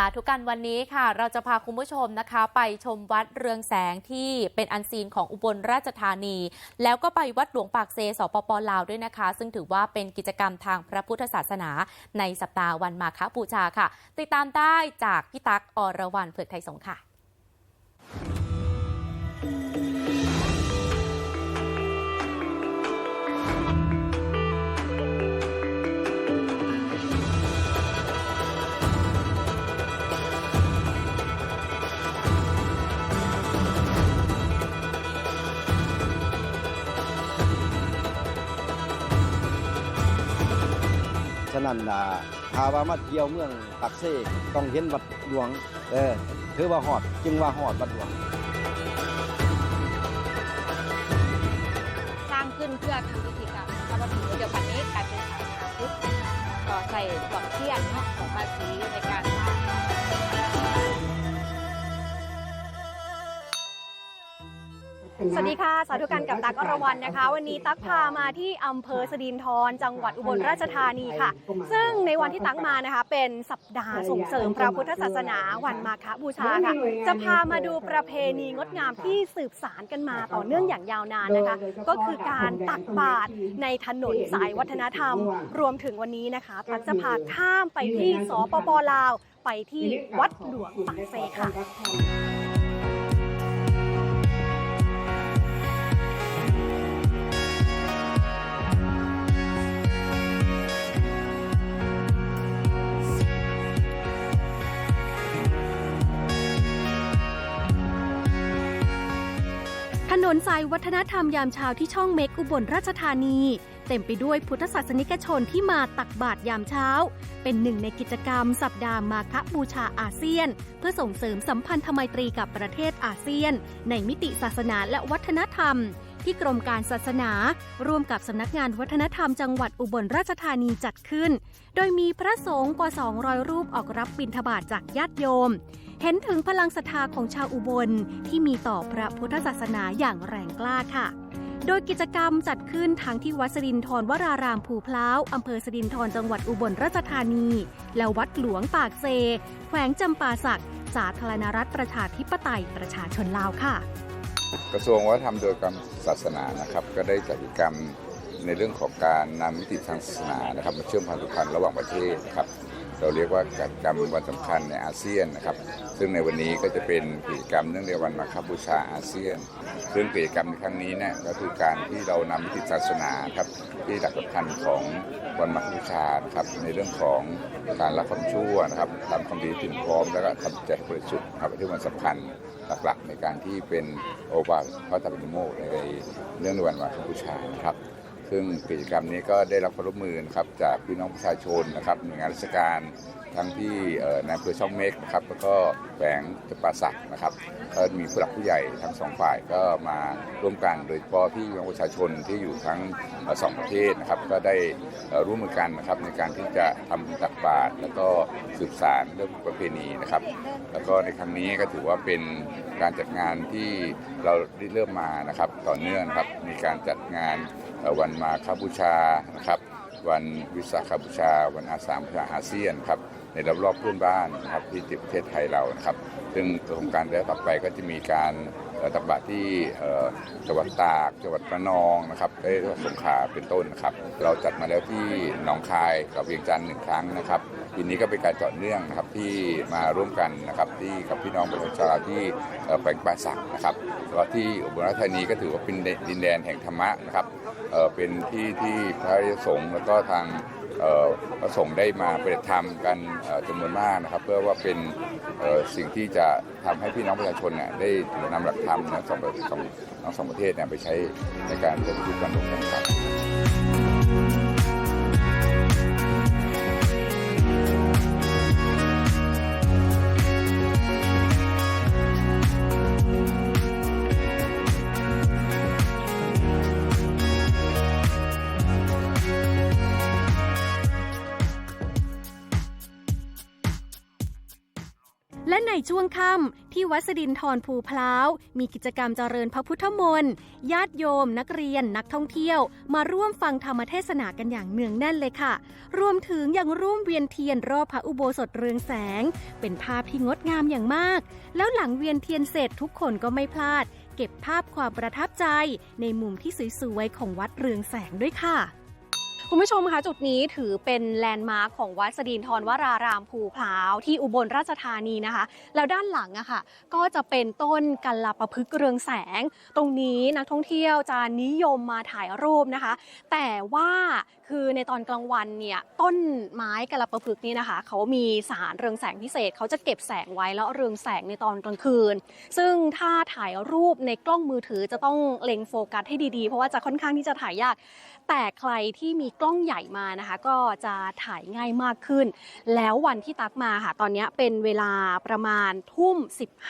สาธุกันวันนี้ค่ะ เราจะพาคุณผู้ชมนะคะ ไปชมวัดเรืองแสงที่เป็นอันซีนของอุบลราชธานี แล้วก็ไปวัดหลวงปากเซสปปลาวด้วยนะคะ ซึ่งถือว่าเป็นกิจกรรมทางพระพุทธศาสนา ในสัปดาห์วันมาฆบูชาค่ะ ติดตามได้จากพี่ตั๊กอรวรรณเผือกไทยสงฆ์ค่ะ นั้นนะถ้าว่ามาเที่ยวเมืองปักเซต้องเห็นวัดหลวง เออถือว่าหอดจึงว่าหอดวัดหลวง สร้างขึ้นเพื่อทำพิธีกรรมพระบพิตรเดียวกันนี้กลายเป็นศาสนาพุทธก็ใส่ดอกเทียนเนาะของภาษีในการสร้าง สวัสดีค่ะ สาธุการกับตักอรวรรณนะคะ วันนี้ตักพามาที่อำเภอสดินทรจังหวัดอุบลราชธานีค่ะ ซึ่งในวันที่ตักมานะคะ เป็นสัปดาห์ส่งเสริมพระพุทธศาสนาวันมาฆบูชาค่ะ จะพามาดูประเพณีงดงามที่สืบสานกันมาต่อเนื่องอย่างยาวนานนะคะ ก็คือการตักบาตรในถนนสายวัฒนธรรม รวมถึงวันนี้นะคะตักจะพาข้ามไปที่สปปลาว ไปที่วัดหลวงปักเซค่ะ นนสายวัฒนธรรมยามเช้าที่ช่องเมกอุบลราชธานี เต็มไปด้วยพุทธศาสนิกชนที่มาตักบาตรยามเช้า เป็นหนึ่งในกิจกรรมสัปดาห์มาคบูชาอาเซียน เพื่อส่งเสริมสัมพันธไมตรีกับประเทศอาเซียน ในมิติศาสนาและวัฒนธรรม ที่กรมการศาสนา ร่วมกับสำนักงานวัฒนธรรมจังหวัดอุบลราชธานีจัดขึ้น โดยมีพระสงฆ์กว่า 200 รูปออกรับบิณฑบาตจากญาติโยม เห็นถึงพลังศรัทธาของชาวอุบลที่มีต่อพระพุทธศาสนาอย่างแรงกล้าค่ะ โดยกิจกรรมจัดขึ้นทั้งที่วัดสดินทรวรารามภูพล้าวอำเภอสดินทรจังหวัดอุบลราชธานี และวัดหลวงปากเซ แขวงจำปาสักสาธารณรัฐประชาธิปไตยประชาชนลาวค่ะ กระทรวงวัฒนธรรมโดยกรมศาสนานะครับ ก็ได้จัดกิจกรรมในเรื่องของการนำมิติทางศาสนานะครับมาเชื่อมความสัมพันธ์ระหว่างประเทศนะครับ เราเรียกว่ากิจกรรมวันสำคัญในอาเซียนนะครับ ซึ่งในวันนี้ก็จะเป็นกิจกรรมเนื่องในวันมาคบูชาอาเซียน ซึ่งกิจกรรมในครั้งนี้เนี่ยก็คือการที่เรานำมิติศาสนาครับที่หลักสำคัญของวันมาคบูชาครับในเรื่องของการละความชั่วนะครับทำความดีถึงพร้อมแล้วก็ทำใจบริสุทธิ์ครับที่มันสำคัญหลักๆในการที่เป็นโอวาทพระธรรมนิโมกในเรื่องในวันมาฆบูชานะครับ ซึ่งกิจกรรมนี้ก็ได้รับความร่วมมือนะครับจากพี่น้องประชาชนนะครับหน่วยงานราชการทั้งที่ในอำเภอช่องเมกนะครับแล้วก็แฝงจำปาสักนะครับก็มีผู้หลักผู้ใหญ่ทั้งสองฝ่ายก็มาร่วมกันโดยเฉพาะพี่น้องประชาชนที่อยู่ทั้งสองประเทศนะครับก็ได้ร่วมมือกันนะครับในการที่จะทำตักบาตรแล้วก็สืบสานเรื่องประเพณีนะครับ แล้วก็ในครั้งนี้ก็ถือว่าเป็นการจัดงานที่เราได้เริ่มมานะครับต่อเนื่องครับมีการจัดงาน วันมาคบูชานะครับวันวิสาขบูชา วันอาสาฬหบูชาอาเซียนครับในรอบๆเพื่อนบ้านนะครับที่ประเทศไทยเรานะครับ ซึ่งโครงการแล้วต่อไปก็จะมีการ ตักบาตรที่จังหวัดตากจังหวัดระนองนะครับได้จังหวัดสงขลาเป็นต้นนะครับ เราจัดมาแล้วที่หนองคายกับเวียงจันทร์หนึ่งครั้งนะครับปีนี้ก็เป็นการต่อเนื่องนะครับที่มาร่วมกันนะครับที่กับพี่น้องประชาชนที่เอ่อแฝงป่าสักนะครับแล้วที่อุบลราชธานีก็ถือว่าเป็นดินแดนแห่งธรรมะนะครับเป็นที่ที่พระสงฆ์แล้วก็ทาง พระสงฆ์ได้มาปฏิธรรมกันจำนวนมากนะครับ เพื่อว่าเป็นสิ่งที่จะทำให้พี่น้องประชาชนเนี่ยได้นำหลักธรรมนะสองประสองสองประเทศเนี่ยไปใช้ในการดำเนินชีวิกันร่วมกันครับ ช่วงค่ำที่วัดสดินทรภูพล้าว มีกิจกรรมเจริญพระพุทธมนต์ญาติโยม นักเรียนนักท่องเที่ยว มาร่วมฟังธรรมเทศนากันอย่างเนืองแน่นเลยค่ะ รวมถึงยังร่วมเวียนเทียนรอบพระอุโบสถเรืองแสง เป็นภาพที่งดงามอย่างมาก แล้วหลังเวียนเทียนเสร็จทุกคนก็ไม่พลาด เก็บภาพความประทับใจ ในมุมที่สวยๆของวัดเรืองแสงด้วยค่ะ คุณผู้ชมคะจุดนี้ถือเป็นแลนด์มาร์คของวัดสดีนทรวรารามภูพร้าวที่อุบลราชธานีนะคะ แล้วด้านหลังอะค่ะก็จะเป็นต้นกัลลปะพฤกเรืองแสง ตรงนี้นักท่องเที่ยวจะนิยมมาถ่ายรูปนะคะ แต่ว่า คือในตอนกลางวันเนี่ยต้นไม้กัลลปะพฤกนี่นะคะเขามีสารเรืองแสงพิเศษเขาจะเก็บแสงไว้แล้วเรืองแสงในตอนกลางคืน ซึ่งถ้าถ่ายรูปในกล้องมือถือจะต้องเล็งโฟกัสให้ดีๆ เพราะว่าจะค่อนข้างที่จะถ่ายยาก แต่ใครที่มีกล้องใหญ่มานะคะ ก็จะถ่ายง่ายมากขึ้น แล้ววันที่ตักมาค่ะตอนนี้เป็นเวลาประมาณทุ่ม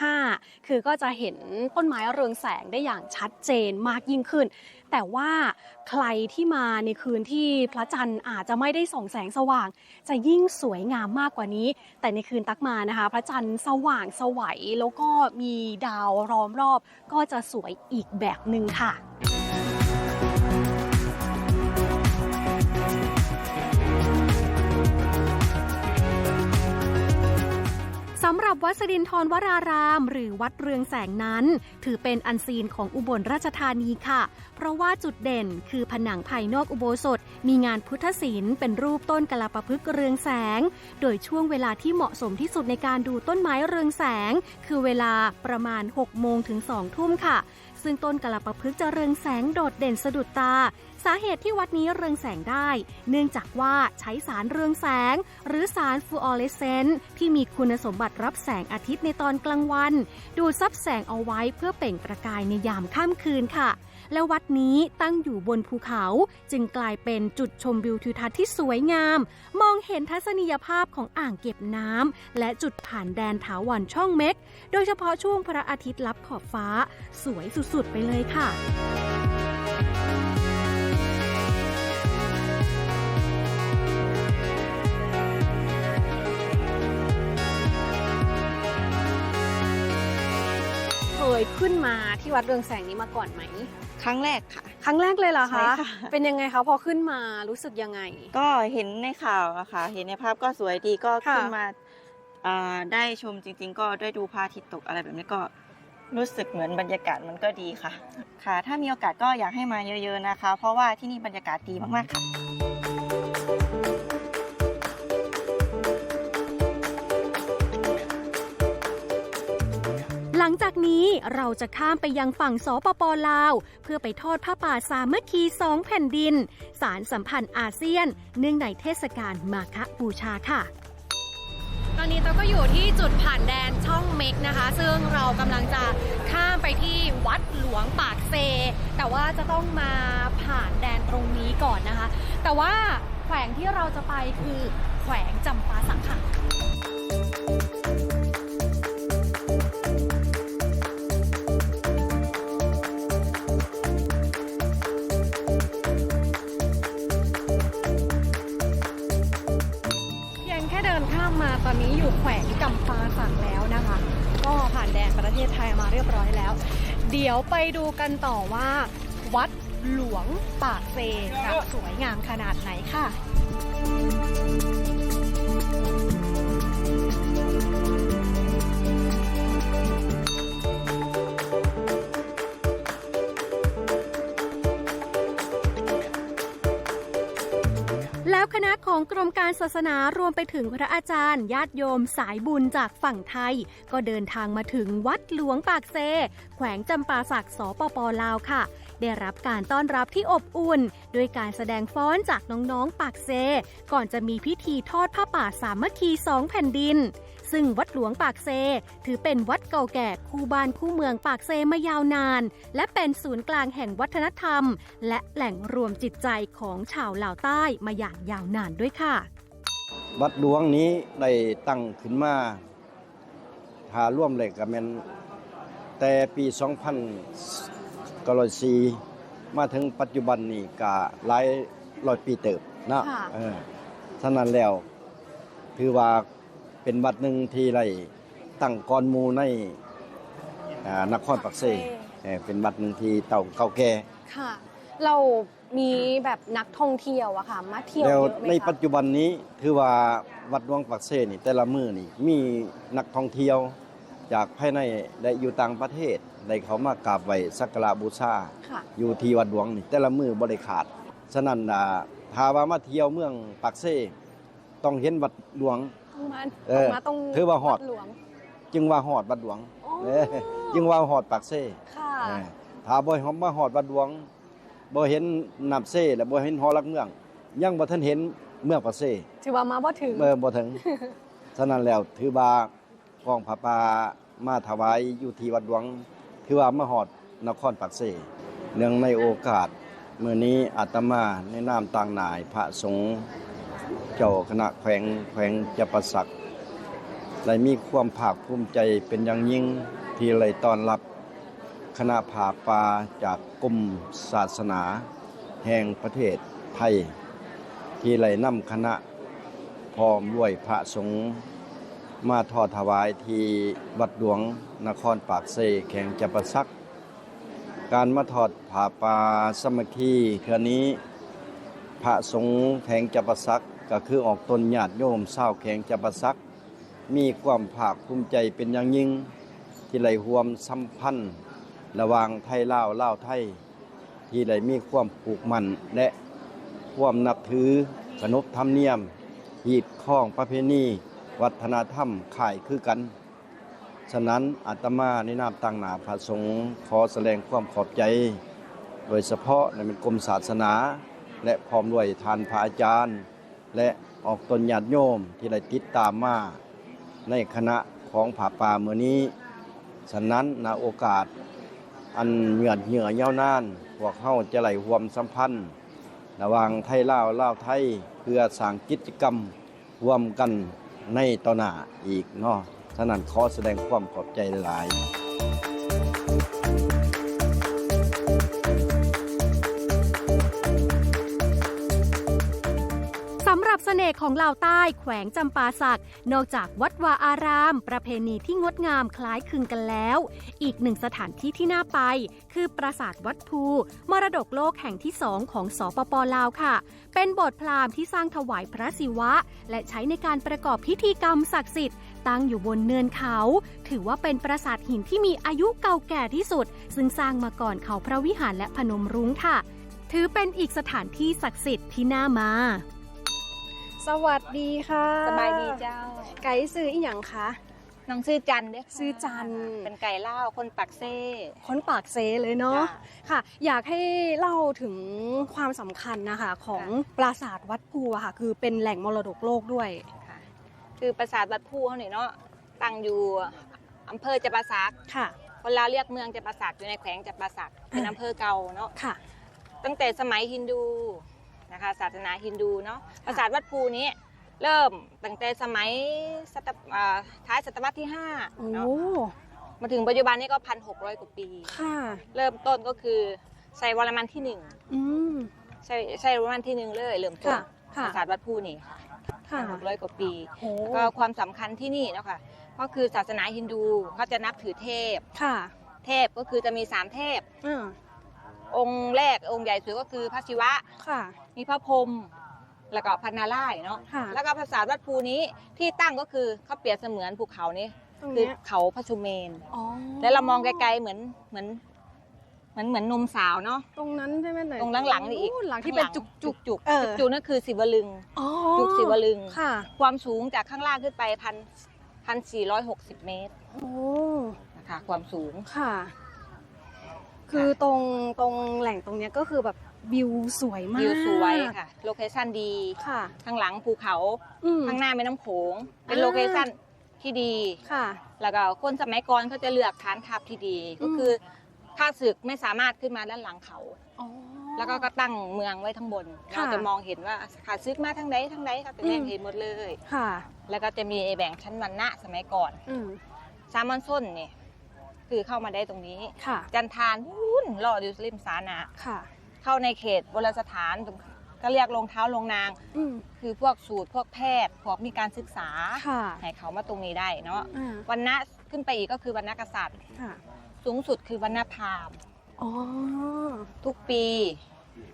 15 คือก็จะเห็นต้นไม้เรืองแสงได้อย่างชัดเจนมากยิ่งขึ้น แต่ว่าใครที่มาในคืนที่พระจันทร์อาจจะไม่ได้ส่องแสงสว่าง จะยิ่งสวยงามมากกว่านี้ แต่ในคืนตักมานะคะ พระจันทร์สว่างสวัยแล้วก็มีดาวล้อมรอบ ก็จะสวยอีกแบบหนึ่งค่ะำหรับวัดสดินทรวราราม หรือวัดเรืองแสงนั้น ถือเป็นอันซีนของอุบลราชธานีค่ะ เพราะว่าจุดเด่นคือผนังภายนอกอุโบสถ มีงานพุทธศิลป์เป็นรูปต้นกลาปะพฤกษ์เรืองแสง โดยช่วงเวลาที่เหมาะสมที่สุดในการดูต้นไม้เรืองแสง คือเวลาประมาณ6โมงถึง2ทุ่มค่ะซึ่งต้นกลาปะพฤกจะเรืองแสงโดดเด่นสะดุดตา สาเหตุที่วัดนี้เรืองแสงได้ เนื่องจากว่าใช้สารเรืองแสง หรือสารฟลูออเรสเซนต์ที่มีคุณสมบัติรับแสงอาทิตย์ในตอนกลางวัน ดูดซับแสงเอาไว้เพื่อเปล่งประกายในยามค่ำคืนค่ะและวัดนี้ตั้งอยู่บนภูเขาจึงกลายเป็นจุดชมวิวทิวทัศน์ที่สวยงาม มองเห็นทัศนียภาพของอ่างเก็บน้ำและจุดผ่านแดนถาวรช่องเม็ก โดยเฉพาะช่วงพระอาทิตย์ลับขอบฟ้า สวยสุดๆไปเลยค่ะ ขึ้นมาที่วัดเรืองแสงนี้มาก่อนไหม ครั้งแรกค่ะ ครั้งแรกเลยเหรอใช่คะ ค่ะ เป็นยังไงคะพอขึ้นมารู้สึกยังไง ก็เห็นในข่าวอะค่ะ เห็นในภาพก็สวยดีก็ค่ะ ขึ้นมาอ่าได้ชมจริง ๆ ก็ได้ดูพระอาทิตย์ตกอะไรแบบนี้ก็รู้สึกเหมือนบรรยากาศมันก็ดีค่ะ ค่ะ ถ้ามีโอกาสก็อยากให้มาเยอะ ๆนะคะ เพราะว่าที่นี่บรรยากาศดีมากๆค่ะ หลังจากนี้เราจะข้ามไปยังฝั่งสปปลาว เพื่อไปทอดผ้าป่าสามัคคีสองแผ่นดิน สารสัมพันธ์อาเซียน เนื่องในเทศกาลมาฆบูชาค่ะ ตอนนี้เราก็อยู่ที่จุดผ่านแดนช่องเม็กนะคะ ซึ่งเรากำลังจะข้ามไปที่วัดหลวงปากเซ แต่ว่าจะต้องมาผ่านแดนตรงนี้ก่อนนะคะ แต่ว่าแขวงที่เราจะไปคือแขวงจำปาสักค่ะ นี้อยู่แขวงกำปาสักแล้วนะคะ ก็ผ่านแดนประเทศไทยมาเรียบร้อยแล้ว เดี๋ยวไปดูกันต่อว่า วัดหลวงปากเซจะสวยงามขนาดไหนค่ะ คณะของกรมการศาสนารวมไปถึงพระอาจารย์ ญาติโยมสายบุญจากฝั่งไทย ก็เดินทางมาถึงวัดหลวงปากเซ แขวงจำปาสักสปปลาวค่ะ ได้รับการต้อนรับที่อบอุ่น ด้วยการแสดงฟ้อนจากน้องๆปากเซ ก่อนจะมีพิธีทอดผ้าป่าสามัคคีสองแผ่นดิน ซึ่งวัดหลวงปากเซ ถือเป็นวัดเก่าแก่คู่บ้านคู่เมืองปากเซมายาวนาน และเป็นศูนย์กลางแห่งวัฒนธรรม และแหล่งรวมจิตใจของชาวลาวใต้มาอย่างยาวนานด้วยค่ะ วัดหลวงนี้ได้ตั้งขึ้นมาหาร่วมเลยกับแมนแต่ปี 2004มาถึงปัจจุบันนี้ก็หลายร้อยปีเติบนะค่ะเออฉะนั้นแล้ว ถือว่า เป็นวัดหนึ่งที่ไรตั้งก่อนหมู่ในอ่านครปักเซเอ่อเป็นวัดหนึ่งที่เต่าเก่าแก่ ค่ะ เรามีแบบนักท่องเที่ยวอะค่ะ มาเที่ยวแล้วเยอะไหมในคะปัจจุบันนี้ถือว่าวัดหลวงปักเซนี่แต่ละมือนี่มีนักท่องเที่ยว จากภายในและอยู่ต่างประเทศได้เขามากราบไหว้สักการะบูชาค่ะ อยู่ที่วัดหลวงนี่แต่ละมือบริขาด ฉะนั้นอ่าถ้าว่ามาเที่ยวเมืองปักเซต้องเห็นวัดหลวงต้อง มาเอต้องอมาตรงถือว่าฮอด วัหลวง จึงว่าหอดวัดหลวงอ๋อเออจึงว่าหอดปักเซค่ะเออถ้าบ่ฮอดมาหอดวัดหลวงบ่เห็นน้ำเซและบ่เห็นหอลักเมือง ยังบ่ทันเห็นเมืองปักเซถือว่ามาบ่ถึง เมื่อบ่ถึง ฉะนั้นแล้วถือว่ากองผาปามาถวายอยู่ที่วัดหลวง ถือว่ามาหอดนครปักเสเนื่องในโอกาสมื้อนี้อาตมาในนามต่างนายพระสงฆ์ เจ้าคณะแขวงแขวงจะประสักได้มีความภาคภูมิใจเป็นอย่างยิ่งที่เลยต้อนรับคณะผ่าปาจากกรมศาสนา แห่งประเทศไทย ที่เลยนำคณะพร้อมด้วยพระสงฆ์มาทอดถวายที่วัดหลวงนครปากเซแข่งจะประซัก การมาทอดผ่าปาสมัคคีเทือนี้ พระสงฆ์แข่งจะประซัก ก็คือออกตนญาติโยมเศร้าแข่งจะประซัก มีความภาคภูมิใจเป็นอย่างยิ่ง ที่ไหลห่วมสัมพันธ์ ระหว่างไทยลาวลาวไทย ที่ไหลมีความผูกมันและความนับถือขนบธรรมเนียมหีดข้องประเพณีวัฒนธรรมข่ายคือกัน ฉะนั้นอาตมาในนามตั้งหนาพระสงฆ์ขอแสดงความขอบใจ โดยเฉพาะในเป็นกรมศาสนา และพร้อมด้วยทานพระอาจารย์ และออกตนญาติโยมที่ได้ติดตามมาในคณะของผาป่าเมื่อนี้ฉะนั้นณโอกาส อันเหงื่อเหงื่อเยานานพวกเขาจะไหลรวมสัมพันธ์ ระหว่างไทยลาวลาวไทยเพื่อสร้างกิจกรรมร่วมกันในต่อหน้าอีกเนาะฉะนั้นขอแสดงความขอบใจหลาย สำหรับเสน่ห์ของลาวใต้แขวงจำปาสัก นอกจากวัดวาอาราม ประเพณีที่งดงามคล้ายคลึงกันแล้ว อีกหนึ่งสถานที่ที่น่าไป คือปราสาทวัดภู มรดกโลกแห่งที่สองของสปปลาวค่ะ เป็นโบสถ์พราหมณ์ที่สร้างถวายพระศิวะ และใช้ในการประกอบพิธีกรรมศักดิ์สิทธิ์ตั้งอยู่บนเนินเขา ถือว่าเป็นปราสาทหินที่มีอายุเก่าแก่ที่สุด ซึ่งสร้างมาก่อนเขาพระวิหารและพนมรุ้งค่ะ ถือเป็นอีกสถานที่ศักดิ์สิทธิ์ที่น่ามา สวัสดีค่ะสบายดีเจ้า ไก่ซื้ออีหยังคะ น้องชื่อจันเด้ค่ะชื่อจัน เป็นไก่เล่าวคนปักเซ่ คนปากเซเลยเนาะ จ้ค่ะ อยากให้เล่าถึงความสำคัญนะคะของปราสาทวัดภูอะค่ะ คือเป็นแหล่งมรดกโลกด้วย ค่ะ คือปราสาทวัดผู้เขาเนี่ยเนาะ ตั้งอยู่อำเภอจะปาสักค่ะ คนลาวเรียกเมืองจะปาสักอยู่ในแขวงจะปาสักเป็นอำเภอเก่าเนาะ ค่ะ ตั้งแต่สมัยฮินดู นะคะศาสนาฮินดูเนาะปราสาทวัดภูนี้เริ่มตั้งแต่สมัยศตวอ่าท้ายศตวรรษที่โอ้5เนาะมาถึงปัจจุบันนี้ก็พันหกร้อยกว่าปีค่ะ เริ่มต้นก็คือใส่วรมันที่หนึ่งอืมใช่ใช่วรมันที่หนึ่งเลยเริ่มต้นค่ะปค่ะราสาทวัดภูนี่ค่ะหกร้อยกว่าปีโอ้แล้วก็ความสำคัญที่นี่เนาะค่ะก็คือศาสนาฮินดูเขาจะนับถือเทพค่ะ เทพก็คือจะมีสามเทพ อ่าองค์แรกองค์ใหญ่สุดก็คือพระศิวะ ค่ะ มีพระพรหมแล้วก็พันนาร่ายณ์เนาะค่ะแล้วก็ภาษาทวัดภูนี้ที่ตั้งก็คือเขาเปรียบเสมือนภูเขานี้ตรงคือเนี้ยเขาพระชุเมน อ๋อแล้วเรามองไกลๆเหมือนเหมือนเหมือนเหมือนนมสาวเนาะ ตรงนั้นใช่ไหมไหนตรงหลังๆนี่อีก หลังที่เป็นจุกจุกจุกเออจุกนั่นคือศิวลึง อ๋อจุกศิวลึง ค่ะ ความสูงจากข้างล่างขึ้นไปพันพันสี่ร้อยหกสิบเมตรโอ้ นะคะความสูง ค่ะ คือตรงตรงแหล่งตรงเนี้ยก็คือแบบวิวสวยมาก วิวสวยค่ะ โลเคชั่นดี ค่ะ ข้างหลังภูเขาอืมข้างหน้าแม่น้ำโขง เป็นอ่าโลเคชั่นที่ดี ค่ะ แล้วก็คนสมัยก่อนเขาจะเลือกฐานทัพที่ดี ก็คือข้าศึกไม่สามารถขึ้นมาด้านหลังเขาอ๋อแล้วก็ก็ตั้งเมืองไว้ทั้งบนค่ะเราจะมองเห็นว่าข้าศึกมาทางใดทางใดเขาจะแบ่งอืมเห็นหมดเลย ค่ะ แล้วก็จะมีแบ่งชั้นวรรณะสมัยก่อนอืมสามัญส้นเนี่ย คือเข้ามาได้ตรงนี้ ค่ะจันทานวุ่นรออยู่ริมสานะค่ะเข้าในเขตโบราณสถานก็เรียกลงเท้าลงนาง อืม คือพวกสูตรพวกแพทย์พวกมีการศึกษาค่ะให้เขามาตรงนี้ได้เนาะอ่า วันณะขึ้นไปอีกก็คือวันณะกษัตริย์ ค่ะสูงสุดคือวันณะพราหมณ์ อ๋อ ทุกปี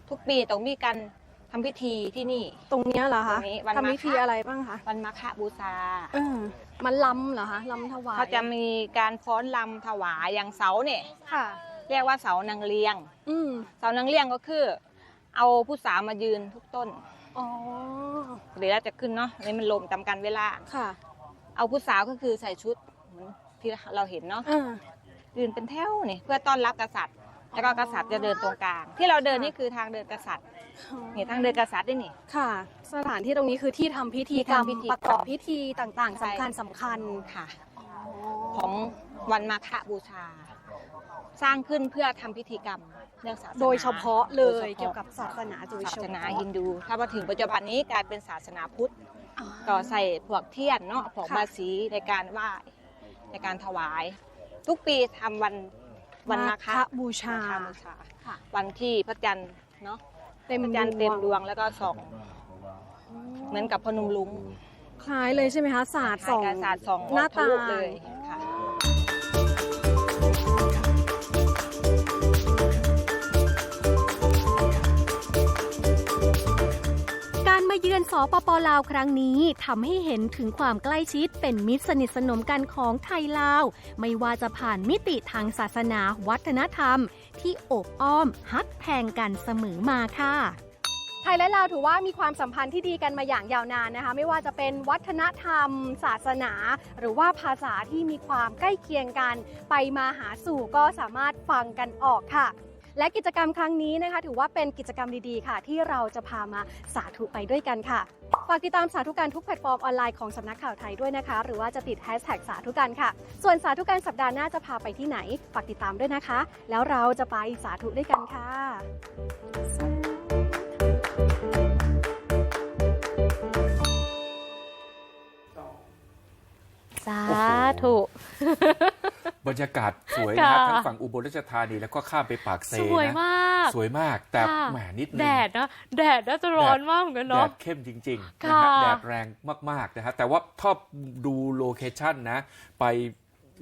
ทุกปีต้องมีการ ทำพิธีที่นี่ ตรงเนี้ยเหรอคะตรงนี้วันทำมาฆะพิธีอะไรบ้างคะวันมาฆบูชาเออมันลำเหรอคะลำถวายเขาจะมีการฟ้อนรำถวายอย่างเสาเนี่ยค่ะ เรียกว่าเสานางเลียง อืมเสานางเลียงก็คือ เอาผู้สาวมายืนทุกต้นอ๋อเดี๋ยวเราจะขึ้นเนาะอันนี้มันลมจำกันเวลา ค่ะเอาผู้สาวก็คือใส่ชุดเหมือนที่เราเห็นเนาะอ่ายืนเป็นแถวนี่เพื่อต้อนรับกษัตริย์ แล้วก็กษัตริย์จะเดินตรงกลาง ที่เราเดินนี่คือทางเดินกษัตริย์ นี่ทางเดินกษัตริย์ด้วยนี่ ค่ะ สถานที่ตรงนี้คือที่ทำพิธีกรรมที่ทำพิธีประกอบพิธีต่างๆใช่สำคัญสำคัญค่ะ ของวันมาฆบูชา สร้างขึ้นเพื่อทำพิธีกรรมเรื่องศาสนาโดยเฉพาะเลโดยฉพาะเกี่ยวกับศาสนาโดยศาเฉสนาพาะฮินดู ถ้ามาถึงปัจจุบันนี้กลายเป็นศาสนาพุทธอ่าก็ใส่พวกเทียนเนาะพวกค่ะ บาสีในการไหว้ในการถวาย ทุกปีทำวันวันมาฆบูชามาฆบูชา ค่ะ วันที่พระจันทร์เนาะ เต็มพระจันทร์เต็มดวงแล้วก็ส่องอ๋อเหมือนกับพนมลุงคล้ายเลยใช่ไหมคะศาสตร์คสล้าอยงกับศาสตร์สองหน้าตา ทะลุเลย มาเยือนสปปลาวครั้งนี้ทำให้เห็นถึงความใกล้ชิดเป็นมิตรสนิทสนมกันของไทยลาว ไม่ว่าจะผ่านมิติทางศาสนาวัฒนธรรม ที่อบอ้อมฮักแพงกันเสมอมาค่ะไทยและลาวถือว่ามีความสัมพันธ์ที่ดีกันมาอย่างยาวนานนะคะ ไม่ว่าจะเป็นวัฒนธรรม ศาสนา หรือว่าภาษาที่มีความใกล้เคียงกัน ไปมาหาสู่ก็สามารถฟังกันออกค่ะ และกิจกรรมครั้งนี้นะคะ ถือว่าเป็นกิจกรรมดีๆค่ะ ที่เราจะพามาสาธุไปด้วยกันค่ะฝากติดตามสาธุการทุกแพลตฟอร์มออนไลน์ของสำนักข่าวไทยด้วยนะคะ หรือว่าจะติดแฮชแท็กสาธุการค่ะ ส่วนสาธุการสัปดาห์หน้าจะพาไปที่ไหนฝากติดตามด้วยนะคะ แล้วเราจะไปสาธุด้วยกันค่ะสาธุ บรรยากาศสวยนะครับค่ะทั้งฝั่งอุบลราชธานีแล้วก็ข้ามไปปากเซสวยนะมาก สวยมาก แต่ค่ะแหมนิดนึงแดดนะแดดน่าจะร้อนมากเหมือนกันแดเนาะดเข้มจริงๆนะค่ะฮะแดดแรงมากๆนะฮะแต่ว่าถ้าดูโลเคชั่นนะ ไป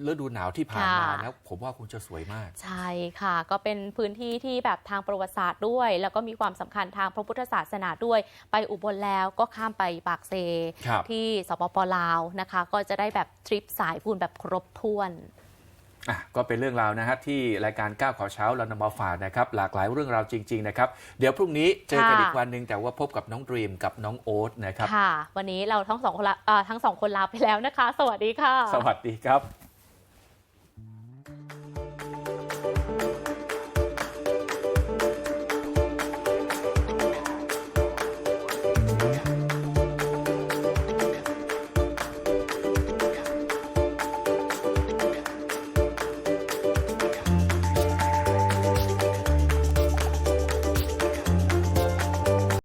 ฤดูหนาวที่ผ่านมานะผมว่าคงจะสวยมาก ใช่ค่ะ ก็เป็นพื้นที่ที่แบบทางประวัติศาสตร์ด้วย แล้วก็มีความสำคัญทางพระพุทธศาสนาด้วย ไปอุบลแล้วก็ข้ามไปปากเซครับที่สปปลาวนะคะ ก็จะได้แบบทริปสายบุญแบบครบถ้วน อะก็เป็นเรื่องราวนะฮะที่รายการก้าวข่าวเช้าเรานำมาฝากนะครับ หลากหลายเรื่องราวจริง ๆ นะครับ เดี๋ยวพรุ่งนี้เจอกันค่ะอีกวันหนึ่งแต่ว่าพบกับน้องดรีมกับน้องโอ๊ตนะครับค่ะ วันนี้เราทั้งสองคนลาเอ่อทั้งสองคนลาไปแล้วนะคะ สวัสดีค่ะ สวัสดีครับ